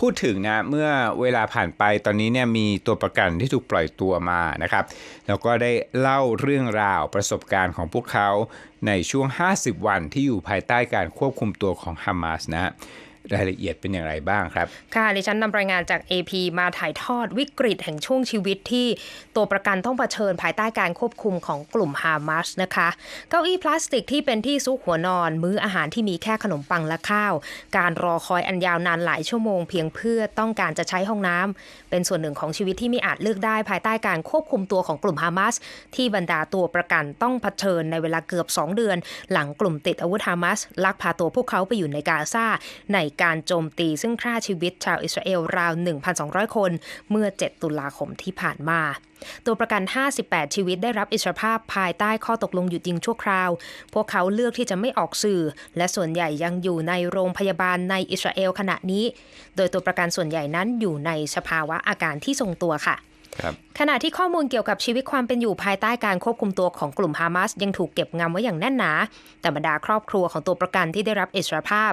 พูดถึงนะเมื่อเวลาผ่านไปตอนนี้เนี่ยมีตัวประกันที่ถูกปล่อยตัวมานะครับ แล้วก็ได้เล่าเรื่องราวประสบการณ์ของพวกเขาในช่วง 50 วันที่อยู่ภายใต้การควบคุมตัวของฮามาสนะฮะ รายละเอียดเป็นอย่างไรบ้างครับ ค่ะดิฉันนำรายงานจาก AP มาถ่ายทอดวิกฤตแห่งช่วงชีวิตที่ตัวประกันต้องเผชิญภายใต้การควบคุมของกลุ่มฮามาสนะคะ เก้าอี้พลาสติกที่เป็นที่ซุกหัวนอน มื้ออาหารที่มีแค่ขนมปังและข้าว การรอคอยอันยาวนานหลายชั่วโมงเพียงเพื่อต้องการจะใช้ห้องน้ำเป็นส่วนหนึ่งของชีวิตที่ไม่อาจเลือกได้ภายใต้การควบคุมตัวของกลุ่มฮามาสที่บรรดาตัวประกันต้องเผชิญในเวลาเกือบ 2 เดือน หลังกลุ่มติดอาวุธฮามาสลักพาตัวพวกเขาไปอยู่ในกาซาในการโจมตีซึ่งฆ่าชีวิตชาวอิสราเอลราว 1,200 คน เมื่อ 7 ตุลาคมที่ผ่านมา ตัวประกัน 58 ชีวิตได้รับอิสรภาพภายใต้ข้อตกลงหยุดยิงชั่วคราว พวกเขาเลือกที่จะไม่ออกสื่อ และส่วนใหญ่ยังอยู่ในโรงพยาบาลในอิสราเอลขณะนี้ โดยตัวประกันส่วนใหญ่นั้นอยู่ในสภาวะอาการที่ทรงตัวค่ะ ขณะที่ข้อมูลเกี่ยวกับชีวิตความเป็นอยู่ภายใต้การควบคุมตัวของกลุ่มฮามาสยังถูกเก็บงำไว้อย่างแน่นหนา แต่บรรดาครอบครัวของตัวประกันที่ได้รับอิสรภาพ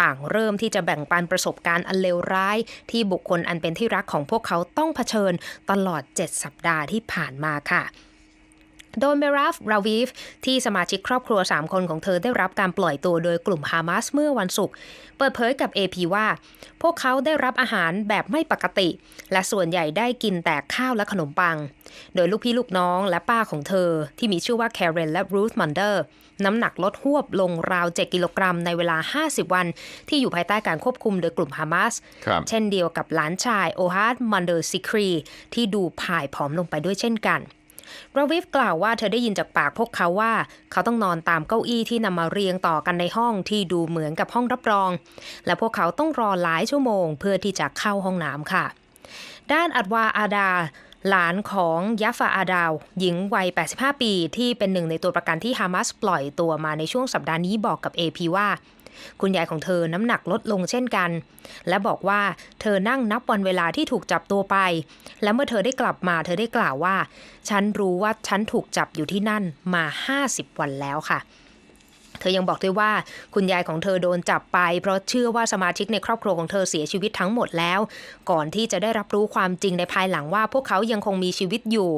ต่างเริ่มที่จะแบ่งปันประสบการณ์อันเลวร้าย ที่บุคคลอันเป็นที่รักของพวกเขาต้องเผชิญตลอด 7 สัปดาห์ที่ผ่านมาค่ะ โดยเมราฟ ราวีฟ ที่สมาชิกครอบครัว 3 คนของเธอได้รับการปล่อยตัวโดยกลุ่มฮามาสเมื่อวันศุกร์ เปิดเผยกับ AP ว่า พวกเขาได้รับอาหารแบบไม่ปกติ และส่วนใหญ่ได้กินแต่ข้าวและขนมปัง โดยลูกพี่ลูกน้องและป้าของเธอ ที่มีชื่อว่าแคเรนและรูธมันเดอร์ น้ำหนักลดหวบลงราว 7 กิโลกรัมในเวลา 50 วัน ที่อยู่ภายใต้การควบคุมโดยกลุ่มฮามาสครับเช่นเดียวกับหลานชายโอฮาร์ดมันเดอร์ซิครีที่ดูพ่ายผอมลงไปด้วยเช่นกัน ราวิฟกล่าวว่าเธอได้ยินจากปากพวกเขาว่า เขาต้องนอนตามเก้าอี้ที่นำมาเรียงต่อกันในห้องที่ดูเหมือนกับห้องรับรอง และพวกเขาต้องรอหลายชั่วโมง เพื่อที่จะเข้าห้องน้ำค่ะ ด้านอัดวาอาดาหลานของยาฟาอาดาว หญิงวัย 85 ปี ที่เป็นหนึ่งในตัวประกันที่ฮามาสปล่อยตัวมาในช่วงสัปดาห์นี้บอกกับ AP ว่า คุณยายของเธอน้ำหนักลดลงเช่นกัน และบอกว่าเธอนั่งนับวันเวลาที่ถูกจับตัวไป และเมื่อเธอได้กลับมาเธอได้กล่าวว่า ฉันรู้ว่าฉันถูกจับอยู่ที่นั่นมา 50 วันแล้วค่ะ เธอยังบอกด้วยว่าคุณยายของเธอโดนจับไป เพราะเชื่อว่าสมาชิกในครอบครัวของเธอเสียชีวิตทั้งหมดแล้ว ก่อนที่จะได้รับรู้ความจริงในภายหลังว่าพวกเขายังคงมีชีวิตอยู่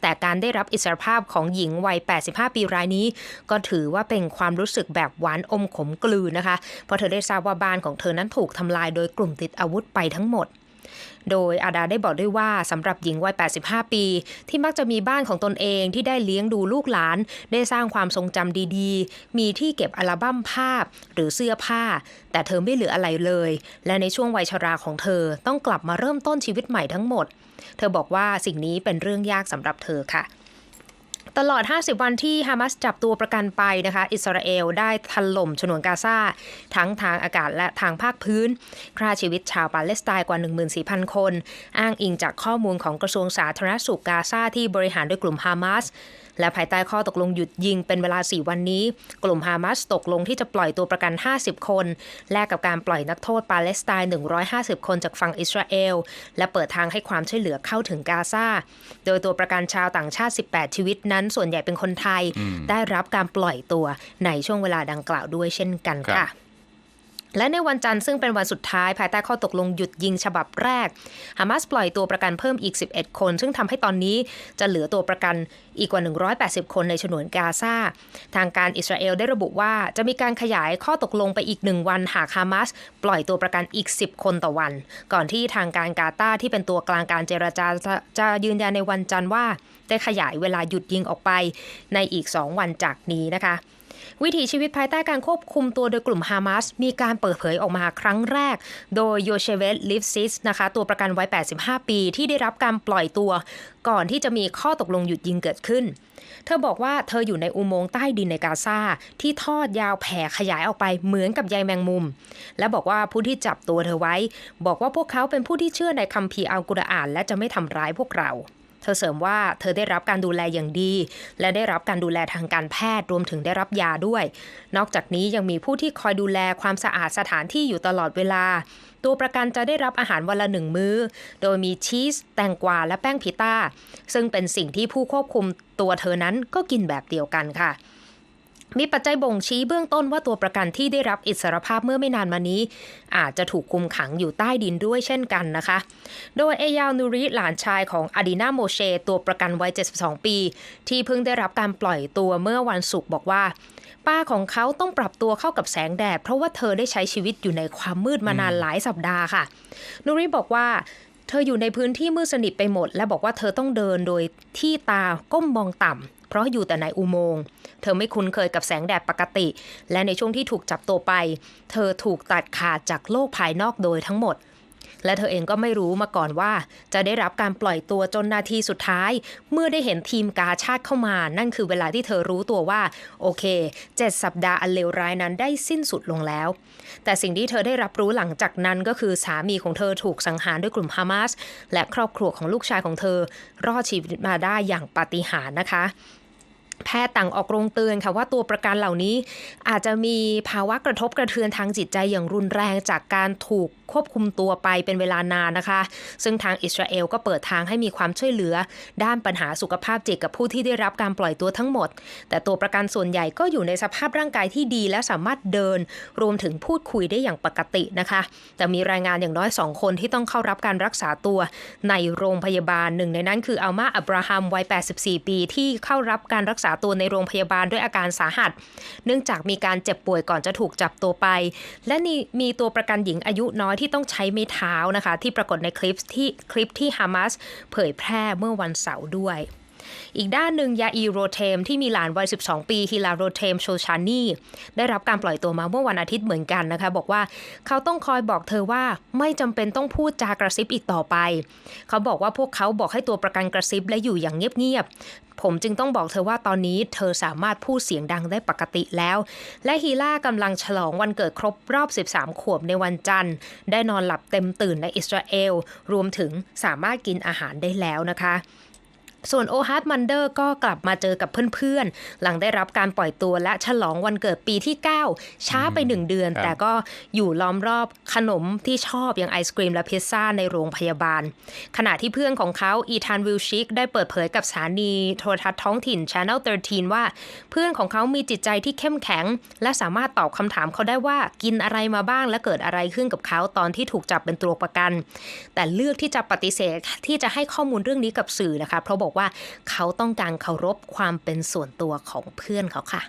แต่การได้รับอิสรภาพของหญิงวัย 85 ปีรายนี้ ก็ถือว่าเป็นความรู้สึกแบบหวานอมขมกลืนนะคะ เพราะเธอได้ทราบว่าบ้านของเธอนั้นถูกทำลายโดยกลุ่มติดอาวุธไปทั้งหมด โดยอาดาได้บอกด้วยว่าสำหรับหญิงวัย 85 ปี ที่มักจะมีบ้านของตนเองที่ได้เลี้ยงดูลูกหลาน ได้สร้างความทรงจำดีๆ มีที่เก็บอัลบั้มภาพหรือเสื้อผ้า แต่เธอไม่เหลืออะไรเลย และในช่วงวัยชราของเธอต้องกลับมาเริ่มต้นชีวิตใหม่ทั้งหมด เธอบอกว่าสิ่งนี้เป็นเรื่องยากสำหรับเธอค่ะ ตลอด 50 วันที่ฮามาสจับตัวประกันไปนะคะ อิสราเอลได้ถล่มฉนวนกาซาทั้งทางอากาศและทางภาคพื้นฆ่าชีวิตชาวปาเลสไตน์กว่า 14,000 คน อ้างอิงจากข้อมูลของกระทรวงสาธารณสุขกาซาที่บริหารโดยกลุ่มฮามาส และภายใต้ข้อตกลงหยุดยิงเป็นเวลา 4 วันนี้ กลุ่มฮามาสตกลงที่จะปล่อยตัวประกัน 50 คน แลกกับการปล่อยนักโทษปาเลสไตน์ 150 คนจากฝั่งอิสราเอล และเปิดทางให้ความช่วยเหลือเข้าถึงกาซา โดยตัวประกันชาวต่างชาติ 18 ชีวิตนั้น ส่วนใหญ่เป็นคนไทย ได้รับการปล่อยตัวในช่วงเวลาดังกล่าวด้วยเช่นกันครัค่ะบ และในวันจันทร์ซึ่งเป็นวันสุดท้ายภายใต้ข้อตกลงหยุดยิงฉบับแรก ฮามาสปล่อยตัวประกันเพิ่มอีก 11 คน ซึ่งทำให้ตอนนี้จะเหลือตัวประกันอีกกว่า 180 คนในฉนวนกาซา ทางการอิสราเอลได้ระบุว่าจะมีการขยายข้อตกลงไปอีกหนึ่งวันหากฮามาสปล่อยตัวประกันอีก 10 คนต่อวัน ก่อนที่ทางการกาตาที่เป็นตัวกลางการเจรจาจะจะยืนยันในวันจันทร์ว่าได้ขยายเวลาหยุดยิงออกไปในอีก 2 วันจากนี้นะคะ วิถีชีวิตภายใต้การควบคุมตัวโดยกลุ่มฮามาสมีการเปิดเผยออกมาครั้งแรก โดยโยเชเวตลิฟซิสนะคะตัวประกันวัย 85 ปีที่ได้รับการปล่อยตัว ก่อนที่จะมีข้อตกลงหยุดยิงเกิดขึ้น เธอบอกว่าเธออยู่ในอุโมงค์ใต้ดินในกาซาที่ทอดยาวแผ่ขยายออกไปเหมือนกับใยแมงมุม และบอกว่าผู้ที่จับตัวเธอไว้ บอกว่าพวกเขาเป็นผู้ที่เชื่อในคัมภีร์อัลกุรอาน และจะไม่ทำร้ายพวกเรา ธอเสริมว่าเธอได้รับการดูแลอย่างดี และได้รับการดูแลทางการแพทย์รวมถึงได้รับยาด้วย นอกจากนี้ยังมีผู้ที่คอยดูแลความสะอาดสถานที่อยู่ตลอดเวลา ตัวประกันจะได้รับอาหารวันละหนึ่งมื้อ โดยมีชีส แตงกวา และแป้งพิต้า ซึ่งเป็นสิ่งที่ผู้ควบคุมตัวเธอนั้นก็กินแบบเดียวกันค่ะ มีปัจจัยบ่งชี้เบื้องต้นว่าตัวประกันที่ได้รับอิสรภาพเมื่อไม่นานมานี้ อาจจะถูกคุมขังอยู่ใต้ดินด้วยเช่นกันนะคะ โดยเอยาวนูริหลานชายของอดีนาโมเช ตัวประกันวัย 72 ปี ที่เพิ่งได้รับการปล่อยตัวเมื่อวันศุกร์บอกว่า ป้าของเขาต้องปรับตัวเข้ากับแสงแดด เพราะว่าเธอได้ใช้ชีวิตอยู่ในความมืดมานานหลายสัปดาห์ค่ะ นูริบอกว่าเธออยู่ในพื้นที่มืดสนิทไปหมด และบอกว่าเธอต้องเดินโดยที่ตาก้มมองต่ำ เพราะอยู่แต่ในอุโมงค์ เธอไม่คุ้นเคยกับแสงแดดปกติ และในช่วงที่ถูกจับตัวไป เธอถูกตัดขาดจากโลกภายนอกโดยทั้งหมด และเธอเองก็ไม่รู้มาก่อนว่า จะได้รับการปล่อยตัวจนนาทีสุดท้าย เมื่อได้เห็นทีมกาชาติเข้ามา นั่นคือเวลาที่เธอรู้ตัวว่า โอเคเจ็ดสัปดาห์อันเลวร้ายนั้นได้สิ้นสุดลงแล้ว แต่สิ่งที่เธอได้รับรู้หลังจากนั้นก็คือสามีของเธอถูกสังหารด้วยกลุ่มฮามาสและครอบครัวของลูกชายของเธอ รอดชีวิตมาได้อย่างปาฏิหาริย์นะคะ แพทย์ต่างออกโรงเตือนค่ะว่าตัวประกันเหล่านี้ อาจจะมีภาวะกระทบกระเทือนทางจิตใจอย่างรุนแรงจากการถูกควบคุมตัวไปเป็นเวลานานนะคะ ซึ่งทางอิสราเอลก็เปิดทางให้มีความช่วยเหลือ ด้านปัญหาสุขภาพจิตกับผู้ที่ได้รับการปล่อยตัวทั้งหมด แต่ตัวประกันส่วนใหญ่ก็อยู่ในสภาพร่างกายที่ดี และสามารถเดิน รวมถึงพูดคุยได้อย่างปกตินะคะ แต่มีรายงานอย่างน้อยสองคนที่ต้องเข้ารับการรักษาตัวในโรงพยาบาลหนึ่งในนั้นคืออัลมาอับราฮัมวัย 84 ปี ที่เข้ารับการรักษาตัวในโรงพยาบาลด้วยอาการสาหัส เนื่องจากมีการเจ็บป่วยก่อนจะถูกจับตัวไป และมีตัวประกันหญิงอายุน้อยที่ต้องใช้ไม้เท้านะคะ ที่ปรากฏในคลิปที่คลิปที่ฮามาสเผยแพร่เมื่อวันเสาร์ด้วย อีกด้านหนึ่งยาอีโรเทมที่มีหลานวัย 12 ปีฮิลาโรเทมโชชานีได้รับการปล่อยตัวมาเมื่อวันอาทิตย์เหมือนกันนะคะ บอกว่าเขาต้องคอยบอกเธอว่าไม่จำเป็นต้องพูดจากระซิบอีกต่อไป เขาบอกว่าพวกเขาบอกให้ตัวประกันกระซิบและอยู่อย่างเงียบๆผมจึงต้องบอกเธอว่าตอนนี้เธอสามารถพูดเสียงดังได้ปกติแล้ว และฮีล่ากำลังฉลองวันเกิดครบรอบ 13 ขวบในวันจันทร์ ได้นอนหลับเต็มตื่นในอิสราเอล รวมถึงสามารถกินอาหารได้แล้วนะคะ ส่วนโอฮาร์ดมันเดอร์ก็กลับมาเจอกับเพื่อนๆ หลังได้รับการปล่อยตัวและฉลองวันเกิดปีที่ 9 ช้าไปหนึ่งเดือนครับแต่ก็อยู่ล้อมรอบขนมที่ชอบอย่างไอศกรีมและพิซซ่าในโรงพยาบาล ขณะที่เพื่อนของเขาอีธานวิลชิกได้เปิดเผยกับสถานีโทรทัศน์ท้องถิ่น Channel 13 ว่า เพื่อนของเขามีจิตใจที่เข้มแข็ง และสามารถตอบคำถามเขาได้ว่ากินอะไรมาบ้างและเกิดอะไรขึ้นกับเขาตอนที่ถูกจับเป็นตัวประกัน แต่เลือกที่จะปฏิเสธที่จะให้ข้อมูลเรื่องนี้กับสื่อนะคะเพราะบอกว่าเขาต้องการเคารพความเป็นส่วนตัวของเพื่อนเขาค่ะ